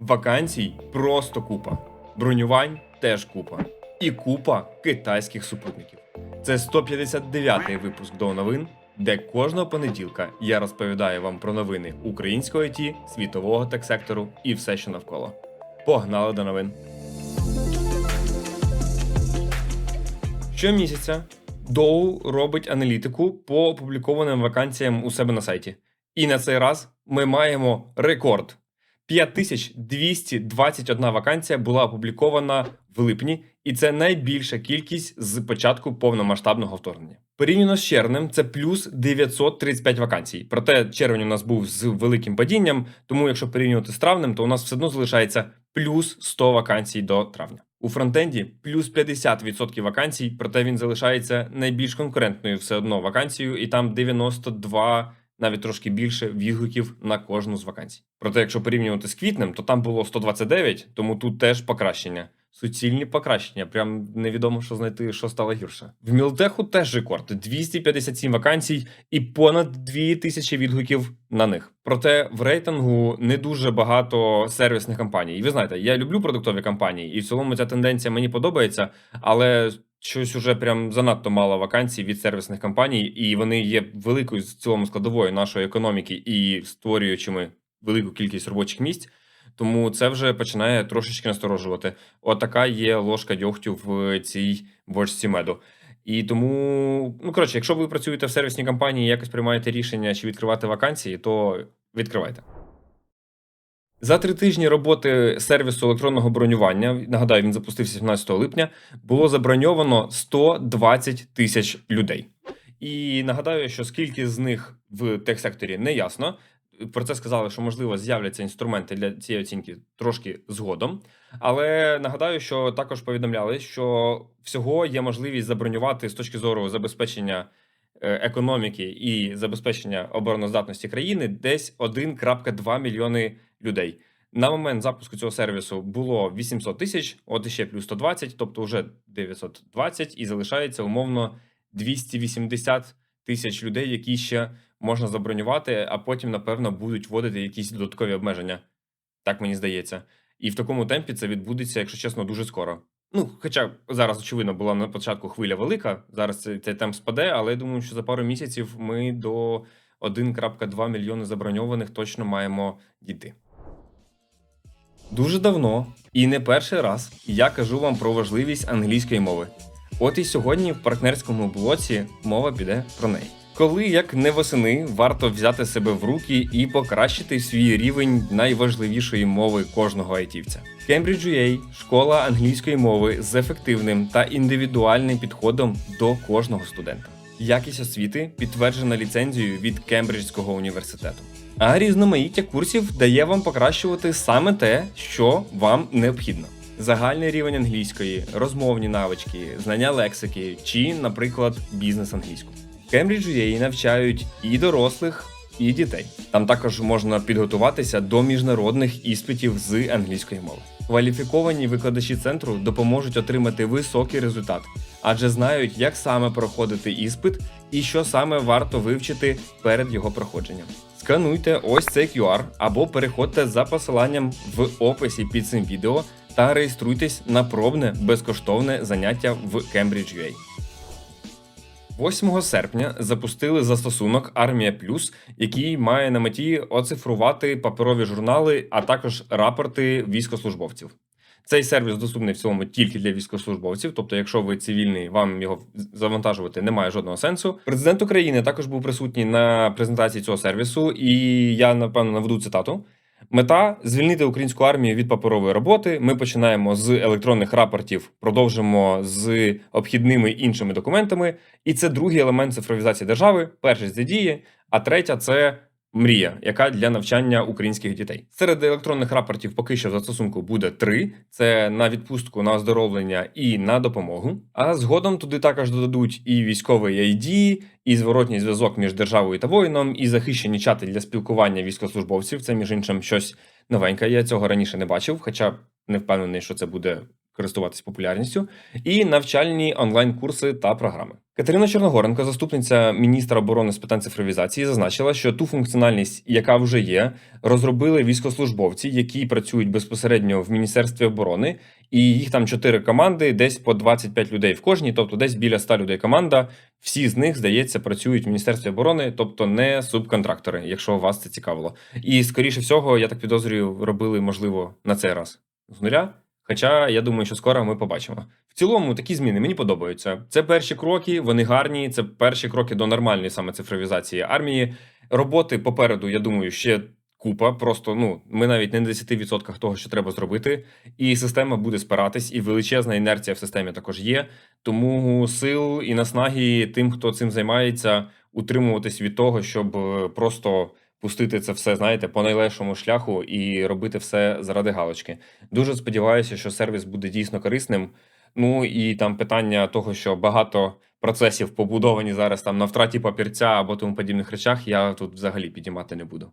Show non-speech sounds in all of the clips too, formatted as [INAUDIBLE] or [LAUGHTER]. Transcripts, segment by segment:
Вакансій просто купа. Бронювань теж купа. І купа китайських супутників. Це 159-й випуск до новин, де кожного понеділка я розповідаю вам про новини українського ІТ, світового тек-сектору і все, що навколо. Погнали до новин. Щомісяця Доу робить аналітику по опублікованим вакансіям у себе на сайті. І на цей раз ми маємо рекорд. 5221 вакансія була опублікована в липні, і це найбільша кількість з початку повномасштабного вторгнення. Порівняно з червнем, це плюс 935 вакансій. Проте червень у нас був з великим падінням, тому якщо порівнювати з травнем, то у нас все одно залишається плюс 100 вакансій до травня. У фронтенді плюс 50% вакансій, проте він залишається найбільш конкурентною все одно вакансією, і там 92 навіть трошки більше відгуків на кожну з вакансій. Проте, якщо порівнювати з квітнем, то там було 129, тому тут теж покращення. Суцільні покращення. Прям невідомо, що знайти, що стало гірше. В Мілтеху теж рекорд: 257 вакансій і понад 2000 відгуків на них. Проте в рейтингу не дуже багато сервісних компаній. І ви знаєте, я люблю продуктові компанії, і в цілому ця тенденція мені подобається, але щось уже прям занадто мало вакансій від сервісних компаній, і вони є великою в цілому складовою нашої економіки і створюючими велику кількість робочих місць. Тому це вже починає трошечки насторожувати. Отака є ложка дьогтю в цій бочці меду. І тому, ну коротше, якщо ви працюєте в сервісній компанії, якось приймаєте рішення чи відкривати вакансії, то відкривайте. За три тижні роботи сервісу електронного бронювання, нагадаю, він запустився 17 липня, було заброньовано 120 тисяч людей. І нагадаю, що скільки з них в техсекторі не ясно. Про це сказали, що можливо з'являться інструменти для цієї оцінки трошки згодом. Але нагадаю, що також повідомляли, що всього є можливість забронювати з точки зору забезпечення е, економіки і забезпечення обороноздатності країни десь 1,2 мільйони людей. На момент запуску цього сервісу було 800 тисяч, от ще плюс 120, тобто вже 920, і залишається умовно 280 тисяч людей, які ще можна забронювати, а потім, напевно, будуть вводити якісь додаткові обмеження. Так мені здається. І в такому темпі це відбудеться, якщо чесно, дуже скоро. Ну, хоча зараз, очевидно, була на початку хвиля велика. Зараз цей, цей темп спаде, але я думаю, що за пару місяців ми до 1,2 мільйони заброньованих точно маємо дійти. Дуже давно і не перший раз я кажу вам про важливість англійської мови. От і сьогодні в партнерському блоці мова піде про неї. Коли як не восени, варто взяти себе в руки і покращити свій рівень найважливішої мови кожного айтівця. Cambridge.ua – школа англійської мови з ефективним та індивідуальним підходом до кожного студента. Якість освіти підтверджена ліцензією від Кембриджського університету. А різноманіття курсів дає вам покращувати саме те, що вам необхідно. Загальний рівень англійської, розмовні навички, знання лексики чи, наприклад, бізнес англійську. Cambridge.ua навчають і дорослих, і дітей. Там також можна підготуватися до міжнародних іспитів з англійської мови. Кваліфіковані викладачі центру допоможуть отримати високий результат, адже знають, як саме проходити іспит і що саме варто вивчити перед його проходженням. Скануйте ось цей QR або переходьте за посиланням в описі під цим відео та реєструйтесь на пробне безкоштовне заняття в Cambridge.ua. 8 серпня запустили застосунок Армія Плюс, який має на меті оцифрувати паперові журнали, а також рапорти військовослужбовців. Цей сервіс доступний в цілому тільки для військовослужбовців. Тобто, якщо ви цивільний, вам його завантажувати немає жодного сенсу. Президент України також був присутній на презентації цього сервісу, і я напевно наведу цитату. Мета звільнити українську армію від паперової роботи. Ми починаємо з електронних рапортів, продовжимо з обхідними іншими документами. І це другий елемент цифровізації держави. Перший це дії, а третя це мрія, яка для навчання українських дітей. Серед електронних рапортів поки що застосунку буде три: це на відпустку, на оздоровлення і на допомогу. А згодом туди також додадуть і військовий ID, і зворотній зв'язок між державою та воїном, і захищені чати для спілкування військовослужбовців. Це між іншим щось новеньке. Я цього раніше не бачив, хоча не впевнений, що це буде користуватись популярністю, і навчальні онлайн-курси та програми. Катерина Чорногоренко, заступниця міністра оборони з питань цифровізації, зазначила, що ту функціональність, яка вже є, розробили військовослужбовці, які працюють безпосередньо в міністерстві оборони, і їх там чотири команди, десь по 25 людей в кожній, тобто десь біля 100 людей команда. Всі з них, здається, працюють в міністерстві оборони, тобто не субконтрактори, якщо вас це цікавило. І скоріше всього, я так підозрюю, робили можливо на цей раз з нуля. Хоча я думаю, що скоро ми побачимо. В цілому такі зміни мені подобаються. Це перші кроки, вони гарні. Це перші кроки до нормальної саме цифровізації армії. Роботи попереду, я думаю, ще купа. Просто ну ми навіть не на 10% того, що треба зробити, і система буде спиратись, і величезна інерція в системі також є. Тому сил і наснаги тим, хто цим займається, утримуватись від того, щоб е, просто пустити це все, знаєте, по найлегшому шляху і робити все заради галочки. Дуже сподіваюся, що сервіс буде дійсно корисним. Ну і там питання того, що багато процесів побудовані зараз там на втраті папірця або тому подібних речах, я тут взагалі підіймати не буду.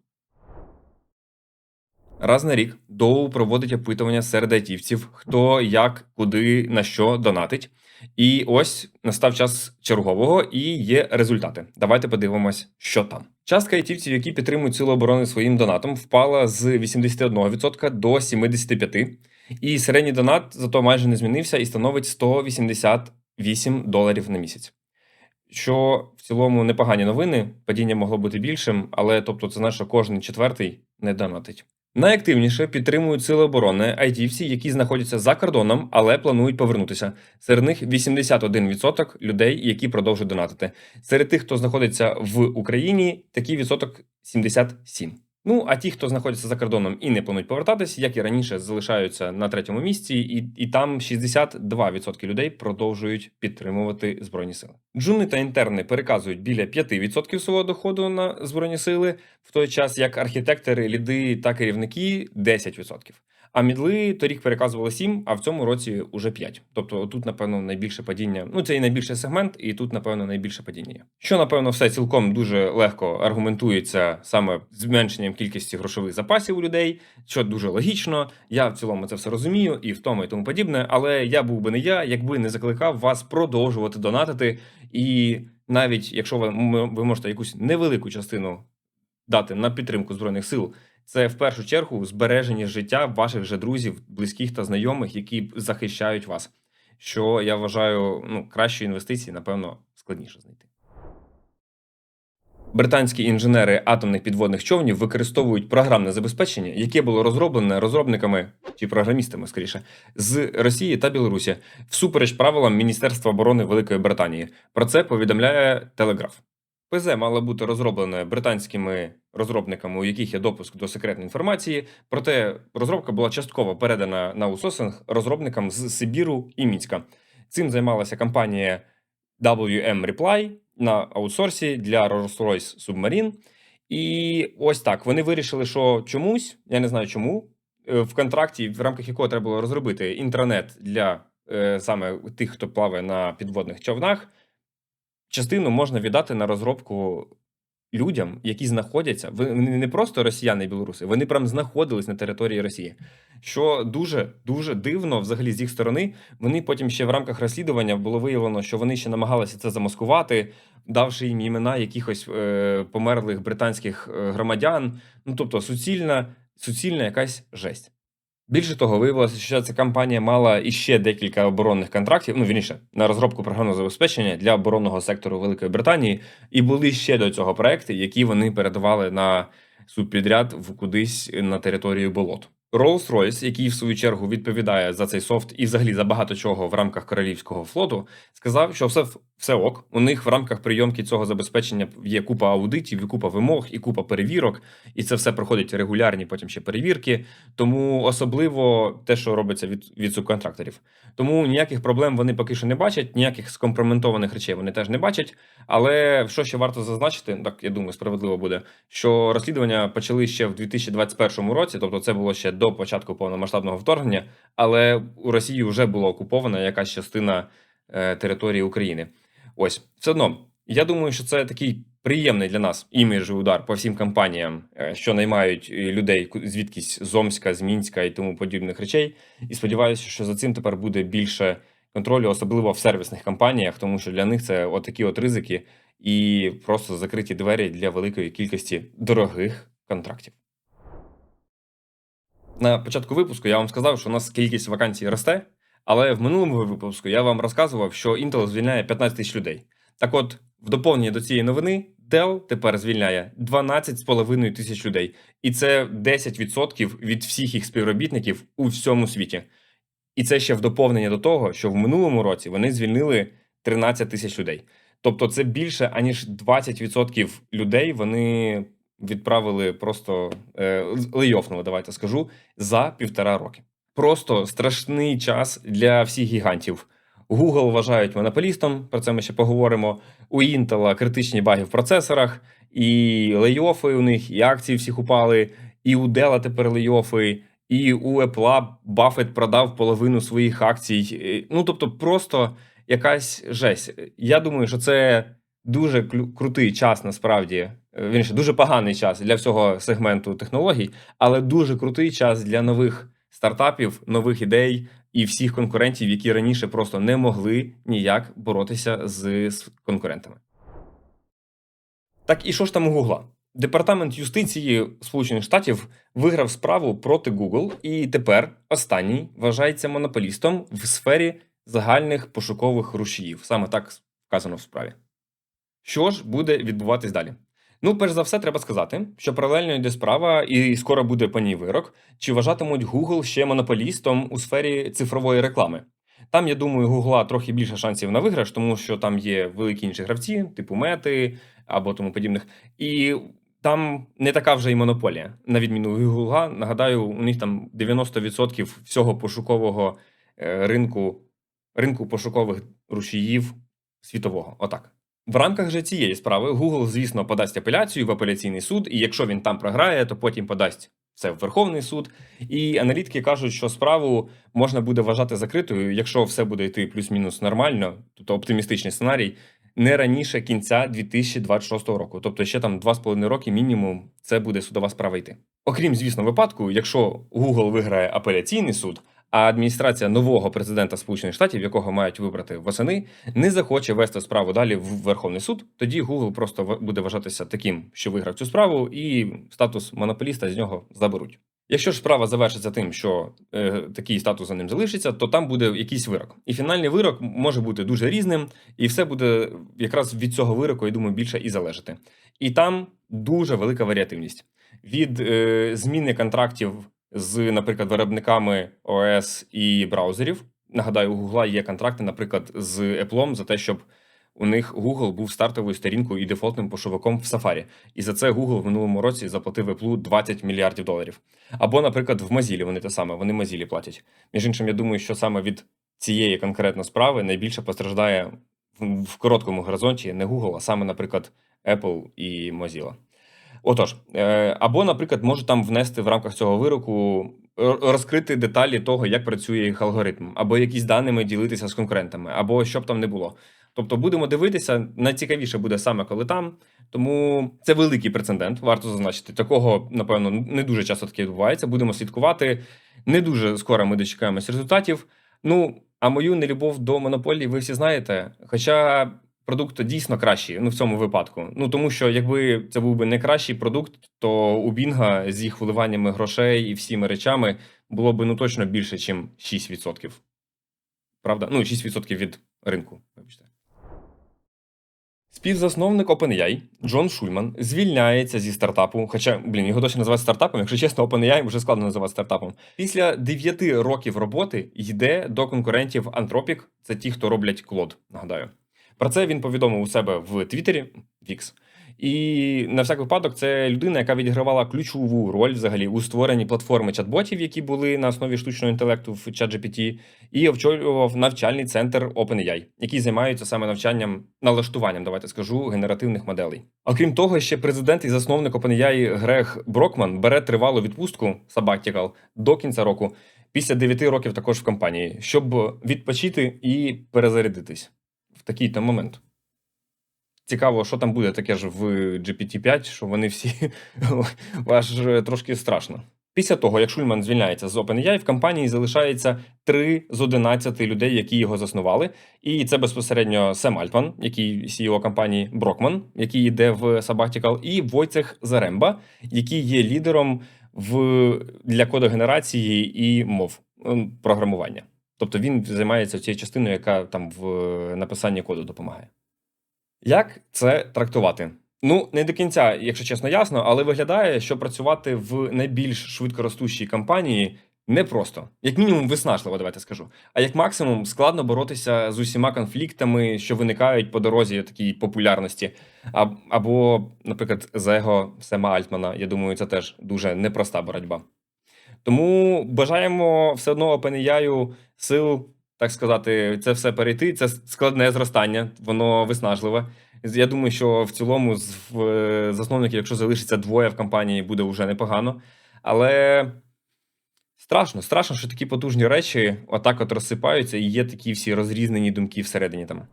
Раз на рік Доу проводить опитування серед айтівців, хто як, куди, на що донатить. І ось настав час чергового і є результати. Давайте подивимось, що там. Частка айтівців, які підтримують сили оборони своїм донатом, впала з 81% до 75%. І середній донат зато майже не змінився і становить 188 доларів на місяць. Що в цілому непогані новини, падіння могло бути більшим, але тобто це наш кожен четвертий не донатить. Найактивніше підтримують сили оборони айтівці, які знаходяться за кордоном, але планують повернутися. Серед них 81% людей, які продовжують донатити. Серед тих, хто знаходиться в Україні, такий відсоток 77%. Ну а ті, хто знаходиться за кордоном і не планують повертатись, як і раніше, залишаються на третьому місці, і і там 62% людей продовжують підтримувати збройні сили. Джуни та інтерни переказують біля 5% свого доходу на збройні сили, в той час як архітектори, ліди та керівники 10%. А мідли торік переказували 7, а в цьому році уже 5. Тобто тут, напевно, найбільше падіння. Ну, це і найбільший сегмент, і тут, напевно, найбільше падіння. є. Що, напевно, все цілком дуже легко аргументується саме зменшенням кількості грошових запасів у людей, що дуже логічно. Я в цілому це все розумію і в тому і тому подібне. Але я був би не я, якби не закликав вас продовжувати донатити. І навіть якщо ви, ви можете якусь невелику частину дати на підтримку збройних сил це в першу чергу збереження життя ваших же друзів, близьких та знайомих, які захищають вас. Що я вважаю ну, кращої інвестиції, напевно, складніше знайти. Британські інженери атомних підводних човнів використовують програмне забезпечення, яке було розроблене розробниками чи програмістами, скоріше, з Росії та Білорусі, всупереч правилам Міністерства оборони Великої Британії. Про це повідомляє Телеграф. ПЗ мало бути розроблене британськими розробниками, у яких є допуск до секретної інформації. Проте розробка була частково передана на усосинг розробникам з Сибіру і Мінська. Цим займалася компанія WM Reply на аутсорсі для Rolls-Royce Submarine. І ось так вони вирішили, що чомусь, я не знаю чому, е, в контракті, в рамках якого треба було розробити інтранет для е, саме тих, хто плаває на підводних човнах частину можна віддати на розробку людям, які знаходяться. Вони не просто росіяни і білоруси, вони прям знаходились на території Росії. Що дуже дуже дивно, взагалі, з їх сторони, вони потім ще в рамках розслідування було виявлено, що вони ще намагалися це замаскувати, давши їм імена якихось е, померлих британських е, громадян. Ну тобто, суцільна, суцільна якась жесть. Більше того, виявилося, що ця компанія мала іще декілька оборонних контрактів, ну вірніше, на розробку програмного забезпечення для оборонного сектору Великої Британії, і були ще до цього проекти, які вони передавали на субпідряд в кудись на територію болот. Rolls-Royce, який в свою чергу відповідає за цей софт і взагалі за багато чого в рамках королівського флоту, сказав, що все все ок. У них в рамках прийомки цього забезпечення є купа аудитів, і купа вимог, і купа перевірок, і це все проходить регулярні, потім ще перевірки. Тому особливо те, що робиться від від субконтракторів. Тому ніяких проблем вони поки що не бачать, ніяких скомпрометованих речей вони теж не бачать. Але що ще варто зазначити, так я думаю, справедливо буде, що розслідування почали ще в 2021 році, тобто це було ще до початку повномасштабного вторгнення, але у Росії вже була окупована якась частина е, території України. Ось все одно Я думаю, що це такий приємний для нас іміджовий удар по всім компаніям, е, що наймають е, людей звідкись з Омська, з Мінська і тому подібних речей. І сподіваюся, що за цим тепер буде більше контролю, особливо в сервісних компаніях, тому що для них це отакі от ризики і просто закриті двері для великої кількості дорогих контрактів. На початку випуску я вам сказав, що у нас кількість вакансій росте, але в минулому випуску я вам розказував, що Intel звільняє 15 тисяч людей. Так от, в доповнення до цієї новини, Dell тепер звільняє 12,5 тисяч людей, і це 10% від всіх їх співробітників у всьому світі. І це ще в доповнення до того, що в минулому році вони звільнили 13 тисяч людей. Тобто, це більше аніж 20% людей вони відправили просто е, лейофнули, давайте скажу, за півтора роки. Просто страшний час для всіх гігантів. Google вважають монополістом, про це ми ще поговоримо. У Intel критичні баги в процесорах, і лейофи у них, і акції всіх упали, і у Dell тепер лейофи, і у Apple Buffett продав половину своїх акцій. Е, Ну тобто, просто якась жесть. Я думаю, що це дуже крутий час насправді. е, Вірніше, дуже поганий час для всього сегменту технологій, але дуже крутий час для нових стартапів, нових ідей і всіх конкурентів, які раніше просто не могли ніяк боротися з конкурентами. Так і що ж там у Гугла? Департамент юстиції Сполучених Штатів виграв справу проти Google, і тепер останній вважається монополістом в сфері загальних пошукових рушіїв. Саме так вказано в справі. Що ж буде відбуватись далі? Ну, перш за все, треба сказати, що паралельно йде справа, і скоро буде по ній вирок, чи вважатимуть Google ще монополістом у сфері цифрової реклами. Там, я думаю, Google трохи більше шансів на виграш, тому що там є великі інші гравці, типу мети або тому подібних. І там не така вже і монополія. На відміну від Google, нагадаю, у них там 90% всього пошукового е, ринку, ринку пошукових рушіїв світового. Отак. В рамках же цієї справи Google, звісно, подасть апеляцію в апеляційний суд, і якщо він там програє, то потім подасть це в Верховний суд. І аналітики кажуть, що справу можна буде вважати закритою, якщо все буде йти плюс-мінус нормально, тобто оптимістичний сценарій, не раніше кінця 2026 року. Тобто ще там 2,5 роки мінімум це буде судова справа йти. Окрім, звісно, випадку, якщо Google виграє апеляційний суд, а адміністрація нового президента Сполучених Штатів, якого мають вибрати восени, не захоче вести справу далі в Верховний суд, тоді Google просто буде вважатися таким, що виграв цю справу, і статус монополіста з нього заберуть. Якщо ж справа завершиться тим, що е, такий статус за ним залишиться, то там буде якийсь вирок. І фінальний вирок може бути дуже різним, і все буде якраз від цього вироку, я думаю, більше і залежати. І там дуже велика варіативність від е, зміни контрактів з, наприклад, виробниками ОС і браузерів. Нагадаю, у Google є контракти, наприклад, з Apple за те, щоб у них Google був стартовою сторінкою і дефолтним пошуковиком в Safari. І за це Google в минулому році заплатив Apple 20 мільярдів доларів. Або, наприклад, в Mozilla вони те саме, вони Mozilla платять. Між іншим, я думаю, що саме від цієї конкретно справи найбільше постраждає в короткому горизонті не Google, а саме, наприклад, Apple і Mozilla. Отож, е, або, наприклад, може там внести в рамках цього вироку розкрити деталі того, як працює їх алгоритм, або якісь даними ділитися з конкурентами, або що б там не було. Тобто будемо дивитися, найцікавіше буде саме коли там. Тому це великий прецедент, варто зазначити. Такого, напевно, не дуже часто таке відбувається. Будемо слідкувати. Не дуже скоро ми дочекаємось результатів. Ну, а мою нелюбов до монополії ви всі знаєте. Хоча продукт дійсно кращий, ну в цьому випадку. Ну тому що якби це був би не кращий продукт, то у Бінга з їх вливаннями грошей і всіми речами було б ну точно більше, ніж 6%. Правда? Ну, 6% від ринку, вибачте. Співзасновник OpenAI Джон Шульман звільняється зі стартапу. Хоча, блін, його досі називають стартапом. Якщо чесно, OpenAI вже складно називати стартапом. Після 9 років роботи йде до конкурентів Anthropic. Це ті, хто роблять Клод, нагадаю. Про це він повідомив у себе в Твіттері Вікс. І на всяк випадок, це людина, яка відігравала ключову роль взагалі у створенні платформи чат-ботів, які були на основі штучного інтелекту в ChatGPT, і очолював навчальний центр OpenAI, який займається саме навчанням, налаштуванням, давайте скажу, генеративних моделей. Окрім того, ще президент і засновник OpenAI Грег Брокман бере тривалу відпустку sabbatical до кінця року, після 9 років також в компанії, щоб відпочити і перезарядитись в такий там момент. цікаво, що там буде таке ж в GPT-5, що вони всі [LAUGHS] аж трошки страшно. Після того, як Шульман звільняється з OpenAI, в компанії залишається 3 з 11 людей, які його заснували. І це безпосередньо Сем Альтман, який CEO компанії Брокман, який йде в Sabbatical, і Войцех Заремба, який є лідером в для кодогенерації і мов ем, програмування. Тобто він займається цією частиною, яка там в написанні коду допомагає. Як це трактувати? Ну, не до кінця, якщо чесно, ясно, але виглядає, що працювати в найбільш швидкоростущій компанії непросто. Як мінімум, виснажливо, давайте скажу. А як максимум, складно боротися з усіма конфліктами, що виникають по дорозі такій популярності. А, або, наприклад, з его Сема Альтмана. Я думаю, це теж дуже непроста боротьба. Тому бажаємо все одно OpenAI сил, так сказати, це все перейти. Це складне зростання, воно виснажливе. Я думаю, що в цілому з засновників, якщо залишиться двоє в компанії, буде вже непогано. Але страшно, страшно, що такі потужні речі отак от розсипаються, і є такі всі розрізнені думки всередині там.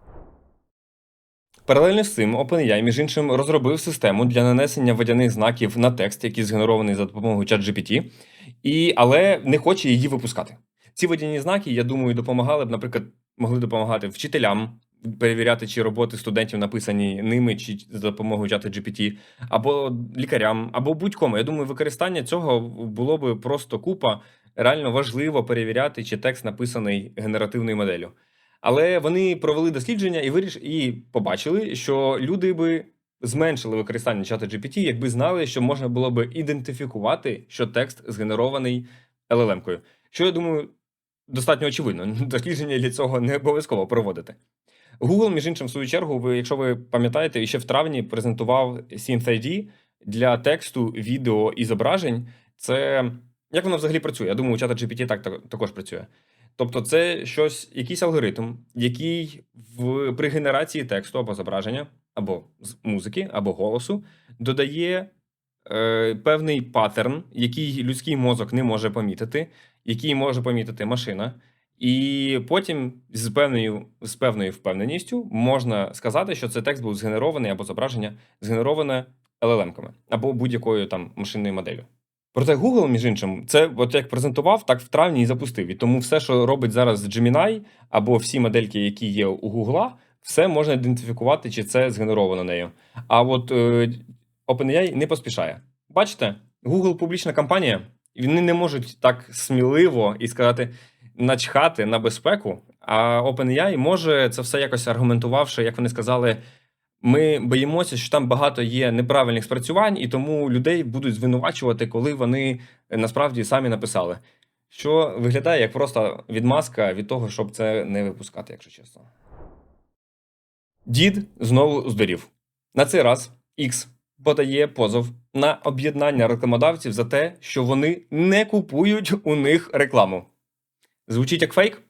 Паралельно з цим OpenAI, між іншим, розробив систему для нанесення водяних знаків на текст, який згенерований за допомогою ChatGPT, і, але не хоче її випускати. Ці водяні знаки, я думаю, допомагали б, наприклад, могли допомагати вчителям перевіряти, чи роботи студентів написані ними, чи за допомогою чата GPT, або лікарям, або будь-кому. Я думаю, використання цього було би просто купа. Реально важливо перевіряти, чи текст написаний генеративною моделлю. Але вони провели дослідження і виріш... і побачили, що люди би зменшили використання чата GPT, якби знали, що можна було би ідентифікувати, що текст згенерований LLM-кою. Що я думаю, достатньо очевидно. [LAUGHS] Дослідження для цього не обов'язково проводити. Google, між іншим, в свою чергу, ви, якщо ви пам'ятаєте, ще в травні презентував SynthID для тексту, відео і зображень. Це як воно взагалі працює? Я думаю, у чата GPT так також працює. Тобто, це щось, якийсь алгоритм, який в при генерації тексту або зображення, або музики, або голосу додає е, певний паттерн, який людський мозок не може помітити, який може помітити машина. І потім з певною з певною впевненістю можна сказати, що цей текст був згенерований або зображення згенероване LLM-ками або будь-якою там машинною моделлю. Проте Google, між іншим, це от як презентував, так в травні і запустив. І тому все, що робить зараз Gemini, або всі модельки, які є у Google, все можна ідентифікувати, чи це згенеровано нею. А от е, OpenAI не поспішає. Бачите, Google публічна компанія, вони не можуть так сміливо і сказати начхати на безпеку. А OpenAI може це все якось аргументувавши, як вони сказали. Ми боїмося, що там багато є неправильних спрацювань, і тому людей будуть звинувачувати, коли вони е, насправді самі написали. Що виглядає як просто відмазка від того, щоб це не випускати, якщо чесно. Дід знову здорів. На цей раз X подає позов на об'єднання рекламодавців за те, що вони не купують у них рекламу. Звучить як фейк?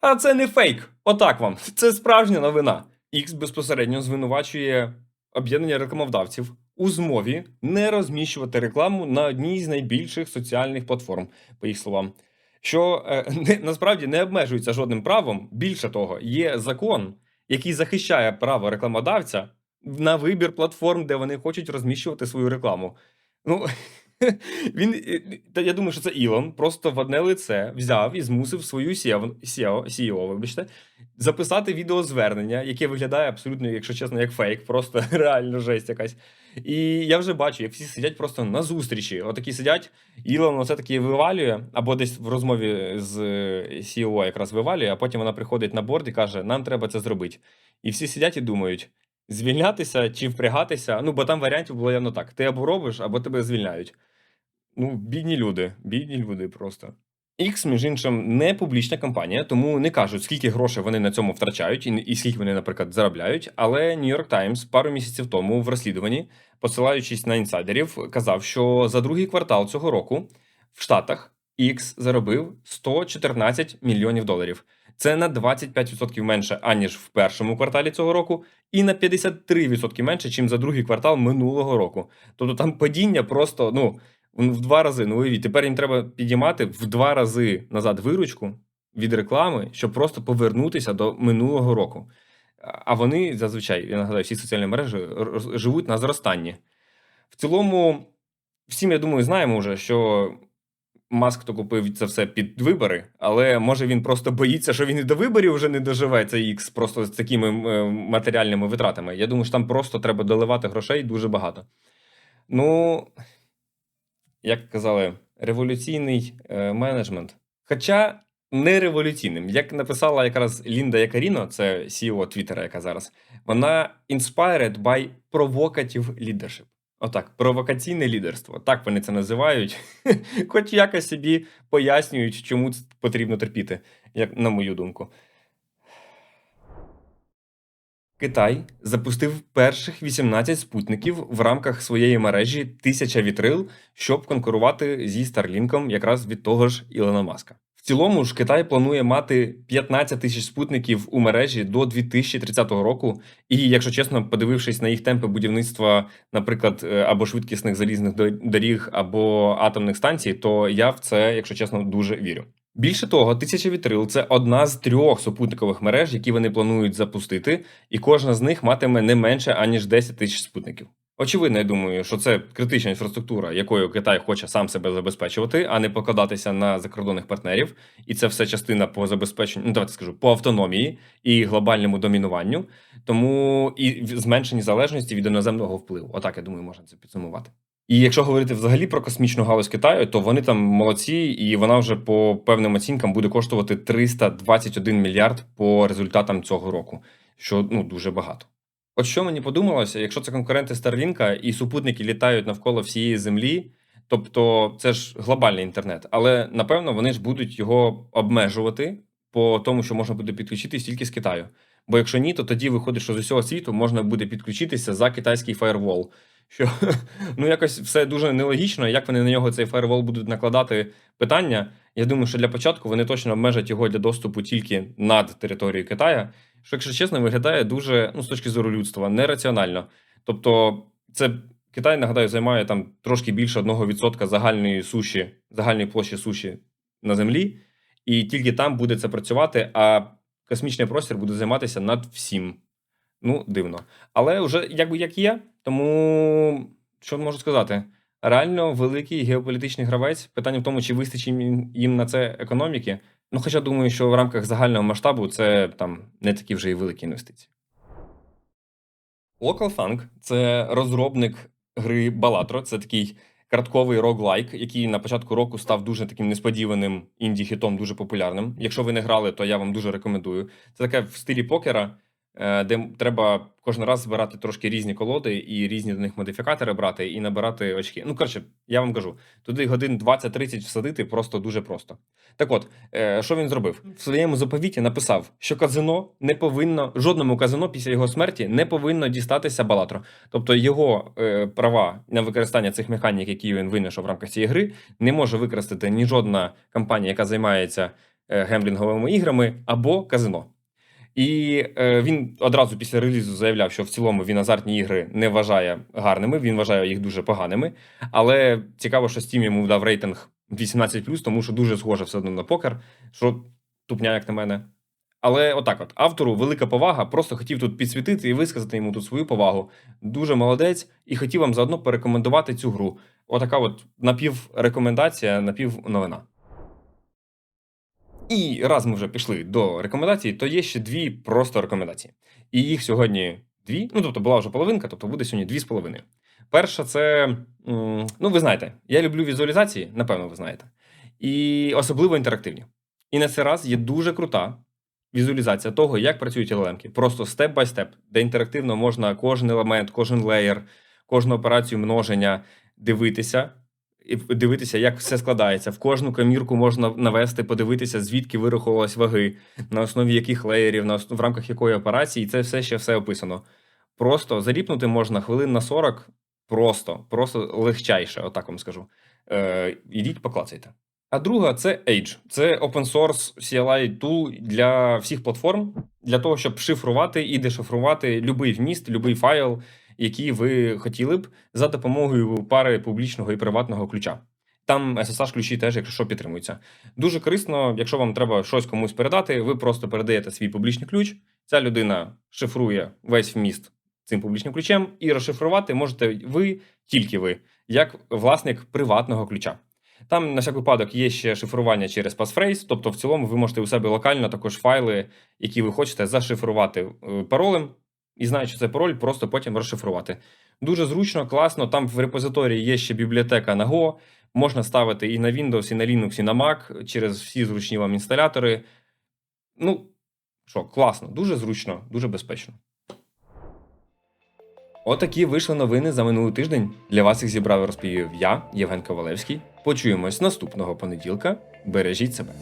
А це не фейк. Отак вам. Це справжня новина. X безпосередньо звинувачує об'єднання рекламодавців у змові не розміщувати рекламу на одній з найбільших соціальних платформ, по їх словам. Що е, [LAUGHS] не, насправді не обмежується жодним правом. Більше того, є закон, який захищає право рекламодавця на вибір платформ, де вони хочуть розміщувати свою рекламу. Ну, [LAUGHS] [LAUGHS] Він, Я думаю, що це Ілон просто в одне лице взяв і змусив свою CEO, вибачте, записати відеозвернення, яке виглядає абсолютно, якщо чесно, як фейк, просто [LAUGHS] реально жесть якась. І я вже бачу, як всі сидять просто на зустрічі. Отакі сидять, Ілон оце таки вивалює, або десь в розмові з CEO якраз вивалює, а потім вона приходить на борт і каже: Нам треба це зробити. І всі сидять і думають. Звільнятися чи впрягатися, ну бо там варіантів було явно так: ти або робиш, або тебе звільняють. Ну, бідні люди, бідні люди просто. X, між іншим, не публічна компанія, тому не кажуть, скільки грошей вони на цьому втрачають, і, і скільки вони, наприклад, заробляють. Але New York Times пару місяців тому в розслідуванні, посилаючись на інсайдерів, казав, що за другий квартал цього року в Штатах X заробив 114 мільйонів доларів. Це на 25% менше аніж в першому кварталі цього року, і на 53% менше, ніж за другий квартал минулого року. Тобто там падіння просто ну в два рази. Ну уявіть, тепер їм треба підіймати в два рази назад виручку від реклами, щоб просто повернутися до минулого року. А вони зазвичай, я нагадаю, всі соціальні мережі живуть на зростанні. В цілому, всім, я думаю, знаємо вже, що Маск то купив це все під вибори, але може він просто боїться, що він і до виборів вже не доживе цей X просто з такими е, матеріальними витратами. Я думаю, що там просто треба доливати грошей дуже багато. Ну, як казали, революційний е, менеджмент. Хоча не революційним. Як написала якраз Лінда Якаріно, це CEO Твіттера, яка зараз, вона inspired by provocative leadership. Отак, провокаційне лідерство. Так вони це називають. [LAUGHS] Хоч якось собі пояснюють, чому потрібно терпіти, як на мою думку. Китай запустив перших 18 спутників в рамках своєї мережі Тисяча вітрил, щоб конкурувати зі Старлінком якраз від того ж Ілона Маска. В цілому ж Китай планує мати 15 тисяч спутників у мережі до 2030 року. І, якщо чесно, подивившись на їх темпи будівництва, наприклад, е, або швидкісних залізних до- доріг, або атомних станцій, то я в це, якщо чесно, дуже вірю. Більше того, тисяча вітрил це одна з трьох супутникових мереж, які вони планують запустити, і кожна з них матиме не менше аніж 10 тисяч спутників. Очевидно, я думаю, що це критична інфраструктура, якою Китай хоче сам себе забезпечувати, а не покладатися на закордонних партнерів. І це все частина по забезпеченню, ну давайте скажу, по автономії і глобальному домінуванню, тому і зменшенні залежності від іноземного впливу. Отак, я думаю, можна це підсумувати. І якщо говорити взагалі про космічну галузь Китаю, то вони там молодці, і вона вже по певним оцінкам буде коштувати 321 мільярд по результатам цього року, що ну дуже багато. От що мені подумалося, якщо це конкуренти Старлінка і супутники літають навколо всієї землі, тобто це ж глобальний інтернет, але напевно вони ж будуть його обмежувати по тому, що можна буде підключитись тільки з Китаю. Бо якщо ні, то тоді виходить, що з усього світу можна буде підключитися за китайський фаєрвол. Що [LAUGHS] ну якось все дуже нелогічно. Як вони на нього цей фаєрвол будуть накладати питання? Я думаю, що для початку вони точно обмежать його для доступу тільки над територією Китаю, що, якщо чесно, виглядає дуже ну з точки зору людства нераціонально. Тобто, це Китай, нагадаю, займає там трошки більше 1% загальної суші, загальної площі суші на землі, і тільки там буде це працювати, а космічний простір буде займатися над всім. Ну, дивно. Але вже якби як є, тому що можу сказати? Реально великий геополітичний гравець. Питання в тому, чи вистачить їм- на це економіки. Ну, хоча думаю, що в рамках загального масштабу це там не такі вже і великі інвестиції. Local Funk – це розробник гри Balatro. Це такий картковий роглайк, який на початку року став дуже таким несподіваним інді-хітом, дуже популярним. Якщо ви не грали, то я вам дуже рекомендую. Це таке в стилі покера, де треба кожен раз збирати трошки різні колоди і різні до них модифікатори брати і набирати очки. Ну, коротше, я вам кажу, туди годин 20-30 всадити просто дуже просто. Так от, е, що він зробив? В своєму заповіті написав, що казино не повинно, жодному казино після його смерті не повинно дістатися Балатро. Тобто його е, права на використання цих механік, які він винайшов в рамках цієї гри, не може використати ні жодна компанія, яка займається е, гемблінговими іграми або казино. І е, він одразу після релізу заявляв, що в цілому він азартні ігри не вважає гарними, він вважає їх дуже поганими. Але цікаво, що Steam йому дав рейтинг 18+, тому що дуже схоже все одно на покер, що тупня, як на мене. Але отак, от автору велика повага, просто хотів тут підсвітити і висказати йому тут свою повагу. Дуже молодець, і хотів вам заодно порекомендувати цю гру. Отака от напіврекомендація, напівновина. І раз ми вже пішли до рекомендацій, то є ще дві просто рекомендації. І їх сьогодні дві. Ну, тобто була вже половинка, тобто буде сьогодні дві з половиною. Перша, це, ну, ви знаєте, я люблю візуалізації, напевно, ви знаєте, і особливо інтерактивні. І на цей раз є дуже крута візуалізація того, як працюють LLM. Просто степ бай степ, де інтерактивно можна кожен елемент, кожен леєр, кожну операцію множення дивитися. І дивитися, як все складається. В кожну камірку можна навести, подивитися, звідки вираховувалась ваги, на основі яких леєрів, на основ... в рамках якої операції, і це все ще все описано. Просто заліпнути можна хвилин на 40, просто, просто легчайше, отак вам скажу. Е, ідіть, поклацайте. А друга це Age. Це open source CLI tool для всіх платформ, для того, щоб шифрувати і дешифрувати будь-який вміст, будь-який файл, який ви хотіли б за допомогою пари публічного і приватного ключа. Там SSH ключі теж, якщо що, підтримуються. Дуже корисно, якщо вам треба щось комусь передати, ви просто передаєте свій публічний ключ, Ця людина шифрує весь вміст цим публічним ключем, і розшифрувати можете ви, тільки ви, як власник приватного ключа. Там на всяк випадок є ще шифрування через пасфрейз, тобто в цілому ви можете у себе локально також файли, які ви хочете зашифрувати е, паролем, і знаючи цей пароль, просто потім розшифрувати. Дуже зручно, класно. Там в репозиторії є ще бібліотека на Go. Можна ставити і на Windows, і на Linux, і на Mac через всі зручні вам інсталятори. Ну, що, класно, дуже зручно, дуже безпечно. Отакі вийшли новини за минулий тиждень. Для вас їх зібрав і розповів я, Євген Ковалевський. Почуємось наступного понеділка. Бережіть себе.